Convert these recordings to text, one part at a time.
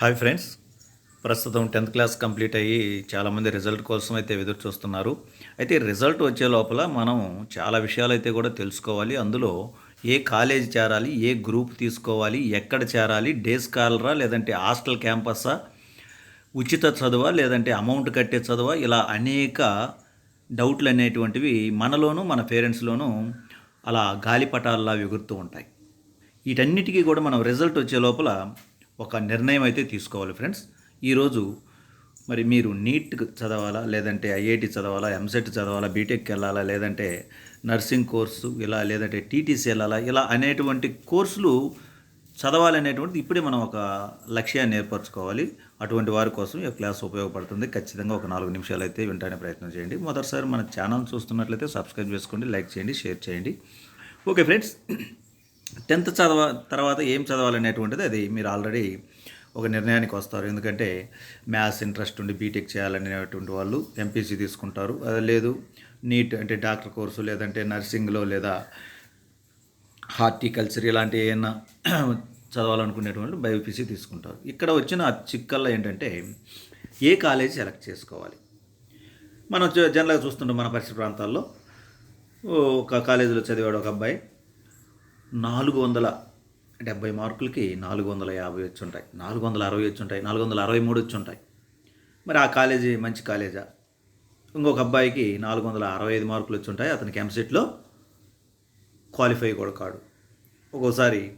Hi friends. ప్రస్తుతం tenth class complete అయ్యి చాలామంది రిజల్ట్ కోసం అయితే ఎదురు చూస్తున్నారు. అయితే రిజల్ట్ వచ్చే లోపల మనం చాలా విషయాలు అయితే కూడా తెలుసుకోవాలి. అందులో ఏ కాలేజ్ చేరాలి ఏ గ్రూప్ తీసుకోవాలి ఎక్కడ చేరాలి డే స్కాలరా లేదంటే హాస్టల్ క్యాంపస్సా ఉచిత చదువా లేదంటే అమౌంట్ కట్టే చదువా ఇలా అనేక డౌట్లు అనేటువంటివి మనలోనూ మన పేరెంట్స్లోనూ అలా గాలిపటాల్లా ఎగురుతూ ఉంటాయి. వీటన్నిటికీ కూడా మనం రిజల్ట్ వచ్చే లోపల ఒక నిర్ణయం అయితే తీసుకోవాలి ఫ్రెండ్స్. ఈరోజు మరి మీరు నీట్ చదవాలా లేదంటే ఐఐటి చదవాలా ఎంసెట్ చదవాలా బీటెక్కి వెళ్ళాలా లేదంటే నర్సింగ్ కోర్సు ఇలా లేదంటే టీటీసీ వెళ్ళాలా ఇలా అనేటువంటి కోర్సులు చదవాలనేటువంటిది ఇప్పుడే మనం ఒక లక్ష్యాన్ని ఏర్పరచుకోవాలి. అటువంటి వారి కోసం ఈ క్లాస్ ఉపయోగపడుతుంది. ఖచ్చితంగా ఒక నాలుగు నిమిషాలు అయితే వింటానే ప్రయత్నం చేయండి. మొదటిసారి మన ఛానల్ చూస్తున్నట్లయితే సబ్స్క్రైబ్ చేసుకోండి లైక్ చేయండి షేర్ చేయండి. ఓకే ఫ్రెండ్స్ టెన్త్ చదవ తర్వాత ఏం చదవాలనేటువంటిది అది మీరు ఆల్రెడీ ఒక నిర్ణయానికి వస్తారు. ఎందుకంటే మ్యాథ్స్ ఇంట్రెస్ట్ ఉండి బీటెక్ చేయాలనేటువంటి వాళ్ళు ఎంపీసీ తీసుకుంటారు. అది లేదు నీట్ అంటే డాక్టర్ కోర్సు లేదంటే నర్సింగ్లో లేదా హార్టికల్చర్ ఇలాంటి ఏమైనా చదవాలనుకునేటువంటి బయోపీసీ తీసుకుంటారు. ఇక్కడ వచ్చిన చిక్కల్లో ఏంటంటే ఏ కాలేజ్ సెలెక్ట్ చేసుకోవాలి? మనం జనరల్గా చూస్తుంటాం మన పరిసర ప్రాంతాల్లో ఒక కాలేజీలో చదివాడు ఒక అబ్బాయి నాలుగు వందల డెబ్బై మార్కులకి నాలుగు వందల యాభై వచ్చి ఉంటాయి నాలుగు వందల అరవై వచ్చి ఉంటాయి నాలుగు వందల అరవై మూడు వచ్చి ఉంటాయి మరి ఆ కాలేజీ మంచి కాలేజా? ఇంకొక అబ్బాయికి నాలుగు వందల అరవై ఐదు మార్కులు వచ్చి ఉంటాయి అతనికి ఎంసెట్లో క్వాలిఫై కూడా కాడు. ఒక్కోసారి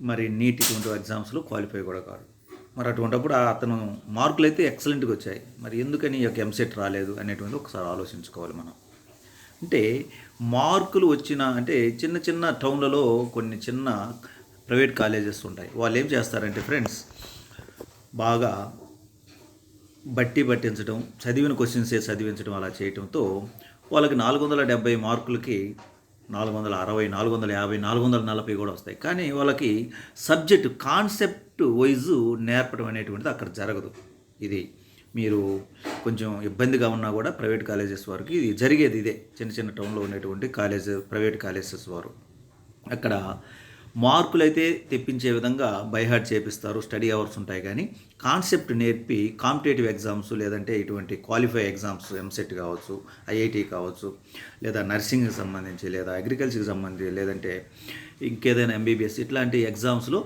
మరి నీట్ ఇటువంటి ఎగ్జామ్స్లో క్వాలిఫై కూడా కాడు. మరి అటువంటిప్పుడు అతను మార్కులు అయితే ఎక్సలెంట్గా వచ్చాయి. మరి ఎందుకని ఈ యొక్క ఎంసెట్ రాలేదు అనేటువంటి ఒకసారి ఆలోచించుకోవాలి మనం. అంటే మార్కులు వచ్చిన అంటే చిన్న చిన్న టౌన్లలో కొన్ని చిన్న ప్రైవేట్ కాలేజెస్ ఉంటాయి. వాళ్ళు ఏం చేస్తారంటే ఫ్రెండ్స్ బాగా బట్టి పట్టించడం చదివిన క్వశ్చన్సే చదివించడం అలా చేయడంతో వాళ్ళకి నాలుగు వందల డెబ్బై మార్కులకి నాలుగు వందల అరవై నాలుగు వందల యాభై నాలుగు వందల నలభై కూడా వస్తాయి. కానీ వాళ్ళకి సబ్జెక్టు కాన్సెప్ట్ వైజు నేర్పడం అనేటువంటిది అక్కడ జరగదు. ఇది మీరు కొంచెం ఇబ్బందిగా ఉన్నా కూడా ప్రైవేట్ కాలేజెస్ వారికి ఇది జరిగేది ఇదే. చిన్న చిన్న టౌన్లో ఉన్నటువంటి కాలేజ్ ప్రైవేట్ కాలేజెస్ వారు. అక్కడ మార్కులు అయితే తెప్పించే విధంగా బైహార్ట్ చేపిస్తారు స్టడీ అవర్స్ ఉంటాయి కానీ కాన్సెప్ట్ నేర్పి కాంపిటేటివ్ ఎగ్జామ్స్ లేదంటే ఇటువంటి క్వాలిఫై ఎగ్జామ్స్ ఎంసెట్ కావచ్చు ఐఐటి కావచ్చు లేదా నర్సింగ్కి సంబంధించి లేదా అగ్రికల్చర్కి సంబంధించి లేదంటే ఇంకేదైనా ఎంబీబీఎస్ ఇట్లాంటి ఎగ్జామ్స్లో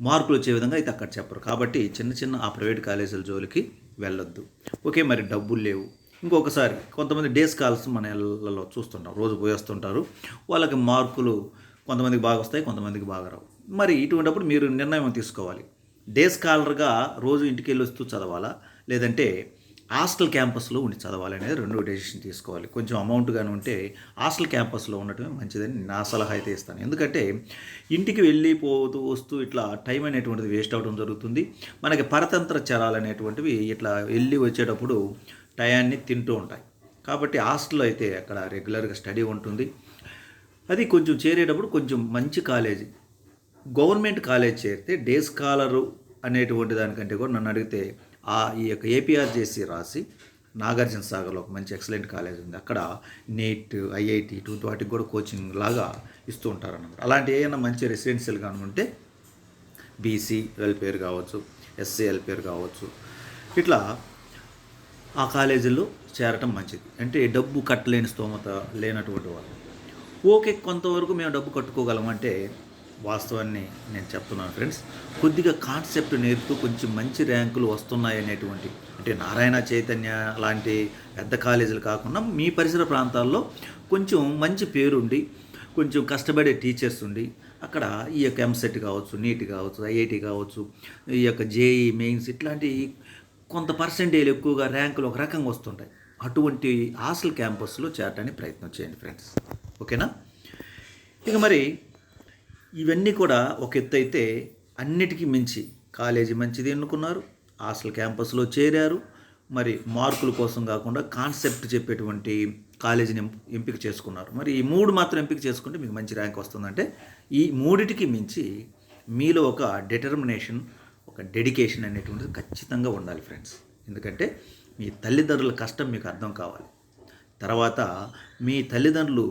మార్కులు వచ్చే విధంగా అయితే అక్కడ చెప్పరు. కాబట్టి చిన్న చిన్న ఆ ప్రైవేట్ కాలేజీల జోలికి వెళ్ళొద్దు. ఓకే మరి డబ్బులు లేవు. ఇంకొకసారి కొంతమంది డే కాల్స్ మన ఇళ్ళలో చూస్తుంటాం. రోజు పోయేస్తుంటారు. వాళ్ళకి మార్కులు కొంతమందికి బాగా వస్తాయి కొంతమందికి బాగా రావు. మరి ఇటువంటిప్పుడు మీరు నిర్ణయం తీసుకోవాలి. డే స్కాలర్గా రోజు ఇంటికి వెళ్ళి వస్తూ చదవాలా? లేదంటే హాస్టల్ క్యాంపస్లో ఉండి చదవాలి అనేది రెండు డెసిషన్ తీసుకోవాలి. కొంచెం అమౌంట్ కానీ ఉంటే హాస్టల్ క్యాంపస్లో ఉండటమే మంచిదని నా సలహా అయితే ఇస్తాను. ఎందుకంటే ఇంటికి వెళ్ళి పోతూ వస్తూ ఇట్లా టైం అనేటువంటిది వేస్ట్ అవడం జరుగుతుంది. మనకి పరతంత్ర చరాలు అనేటువంటివి ఇట్లా వెళ్ళి వచ్చేటప్పుడు టయాన్ని తింటూ ఉంటాయి. కాబట్టి హాస్టల్లో అయితే అక్కడ రెగ్యులర్గా స్టడీ ఉంటుంది. అది కొంచెం చేరేటప్పుడు కొంచెం మంచి కాలేజీ. గవర్నమెంట్ కాలేజ్ చేరితే డే స్కాలరు అనేటువంటి దానికంటే కూడా నన్ను అడిగితే ఆ ఈ యొక్క ఏపీఆర్జేసి రాసి నాగార్జున సాగర్లో ఒక మంచి ఎక్సలెంట్ కాలేజ్ ఉంది. అక్కడ నీట్ ఐఐటి టూ వాటికి కూడా కోచింగ్ లాగా ఇస్తూ ఉంటారన్నమాట. అలాంటి ఏమైనా మంచి రెసిడెన్షియల్ కానీ ఉంటే బీసీ వెల్ఫేర్ కావచ్చు ఎస్సీ వెల్ఫేర్ కావచ్చు. ఇట్లా ఆ కాలేజీల్లో చేరటం మంచిది. అంటే డబ్బు కట్టలేని స్తోమత లేనటువంటి వాళ్ళు. ఓకే కొంతవరకు మేము డబ్బు కట్టుకోగలం అంటే వాస్తవాన్ని నేను చెప్తున్నాను ఫ్రెండ్స్. కొద్దిగా కాన్సెప్ట్ నేర్పుతూ కొంచెం మంచి ర్యాంకులు వస్తున్నాయి అనేటువంటి అంటే నారాయణ చైతన్య లాంటి పెద్ద కాలేజీలు కాకుండా మీ పరిసర ప్రాంతాల్లో కొంచెం మంచి పేరుండి కొంచెం కష్టపడే టీచర్స్ ఉండి అక్కడ ఈ యొక్క ఎంసెట్ కావచ్చు నీట్ కావచ్చు ఐఐటి కావచ్చు ఈ యొక్క జేఈ మెయిన్స్ ఇట్లాంటి కొంత పర్సెంటేజ్ ఎక్కువగా ర్యాంకులు ఒక రకంగా వస్తుంటాయి. అటువంటి హాస్టల్ క్యాంపస్లో చేరడానికి ప్రయత్నం చేయండి ఫ్రెండ్స్. ఓకేనా? ఇక మరి ఇవన్నీ కూడా ఒక ఎత్తు అయితే అన్నిటికీ మించి కాలేజీ మంచిది ఎన్నుకున్నారు హాస్టల్ క్యాంపస్లో చేరారు. మరి మార్కుల కోసం కాకుండా కాన్సెప్ట్ చెప్పేటువంటి కాలేజీని ఎంపిక చేసుకున్నారు. మరి ఈ మూడు మాత్రం ఎంపిక చేసుకుంటే మీకు మంచి ర్యాంక్ వస్తుందంటే ఈ మూడిటికి మించి మీలో ఒక డిటర్మినేషన్ ఒక డెడికేషన్ అనేటువంటిది ఖచ్చితంగా ఉండాలి ఫ్రెండ్స్ ఎందుకంటే మీ తల్లిదండ్రుల కష్టం మీకు అర్థం కావాలి. తర్వాత మీ తల్లిదండ్రులు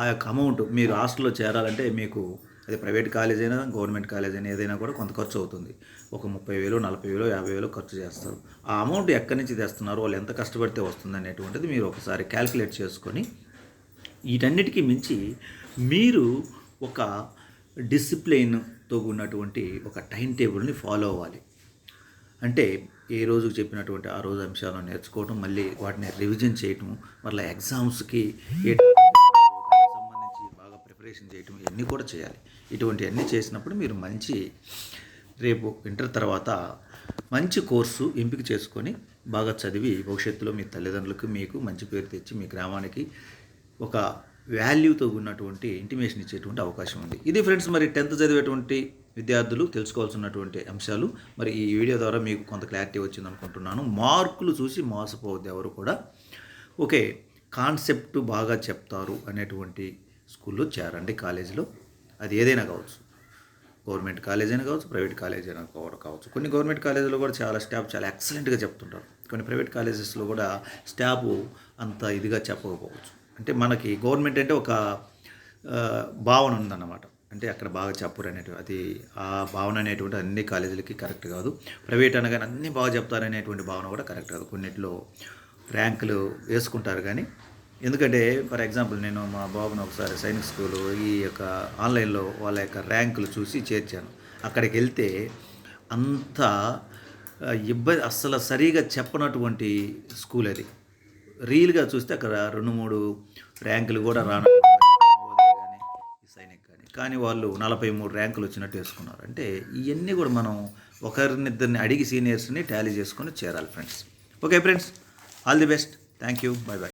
ఆ యొక్క అమౌంట్ మీరు హాస్టల్లో చేరాలంటే మీకు అది ప్రైవేట్ కాలేజ్ అయినా గవర్నమెంట్ కాలేజ్ అయినా ఏదైనా కూడా కొంత ఖర్చు అవుతుంది. ఒక ముప్పై వేలు నలభై వేలు యాభై వేలు ఖర్చు చేస్తారు. ఆ అమౌంట్ ఎక్కడి నుంచి తెస్తున్నారు? వాళ్ళు ఎంత కష్టపడితే వస్తుంది అనేటువంటిది మీరు ఒకసారి క్యాల్కులేట్ చేసుకొని వీటన్నిటికీ మించి మీరు ఒక డిసిప్లైన్తో ఉన్నటువంటి ఒక టైం టేబుల్ని ఫాలో అవ్వాలి. అంటే ఏ రోజుకు చెప్పినటువంటి ఆ రోజు అంశాలను నేర్చుకోవటం మళ్ళీ వాటిని రివిజన్ చేయటం మళ్ళీ ఎగ్జామ్స్కి ఏ ప్రిపరేషన్ చేయటం ఇవన్నీ కూడా చేయాలి. ఇటువంటివన్నీ చేసినప్పుడు మీరు మంచి రేపు ఇంటర్ తర్వాత మంచి కోర్సు ఎంపిక చేసుకొని బాగా చదివి భవిష్యత్తులో మీ తల్లిదండ్రులకు మీకు మంచి పేరు తెచ్చి మీ గ్రామానికి ఒక వాల్యూతో ఉన్నటువంటి ఇంటిమేషన్ ఇచ్చేటువంటి అవకాశం ఉంది. ఇది ఫ్రెండ్స్ మరి టెన్త్ చదివేటువంటి విద్యార్థులు తెలుసుకోవాల్సినటువంటి అంశాలు. మరి ఈ వీడియో ద్వారా మీకు కొంత క్లారిటీ వచ్చింది అనుకుంటున్నాను. మార్కులు చూసి మోసపోవద్దు ఎవరు కూడా. ఓకే కాన్సెప్ట్ బాగా చెప్తారు అనేటువంటి స్కూల్లో చేరండి కాలేజీలో అది ఏదైనా కావచ్చు. గవర్నమెంట్ కాలేజ్ అయినా కావచ్చు ప్రైవేట్ కాలేజ్ అయినా కూడా కావచ్చు. కొన్ని గవర్నమెంట్ కాలేజీలో కూడా చాలా స్టాఫ్ చాలా ఎక్సలెంట్గా చెప్తుంటారు. కొన్ని ప్రైవేట్ కాలేజెస్లో కూడా స్టాఫ్ అంత ఇదిగా చెప్పకపోవచ్చు. అంటే మనకి గవర్నమెంట్ అంటే ఒక భావన ఉందన్నమాట. అంటే అక్కడ బాగా చెప్పరు అనేటువంటి అది ఆ భావన అనేటువంటి అన్ని కాలేజీలకి కరెక్ట్ కాదు. ప్రైవేట్ అనగానే అన్ని బాగా చెప్తారనేటువంటి భావన కూడా కరెక్ట్ కాదు. కొన్నిట్లో ర్యాంకులు వేసుకుంటారు కానీ ఎందుకంటే ఫర్ ఎగ్జాంపుల్ నేను మా బాబుని ఒకసారి సైనిక్ స్కూలు ఈ యొక్క ఆన్లైన్లో వాళ్ళ యొక్క ర్యాంకులు చూసి చేర్చాను. అక్కడికి వెళ్తే అంత ఇబ్బంది అస్సలు సరిగా చెప్పనటువంటి స్కూల్ అది. రీల్గా చూస్తే అక్కడ రెండు మూడు ర్యాంకులు కూడా రాను కానీ సైనిక్ కానీ కానీ వాళ్ళు నలభై మూడు ర్యాంకులు వచ్చినట్టు వేసుకున్నారు. అంటే ఇవన్నీ కూడా మనం ఒకరినిద్దరిని అడిగి సీనియర్స్ని టాలీ చేసుకొని చేరాలి friends. Okay friends. All the best. Thank you bye. Bye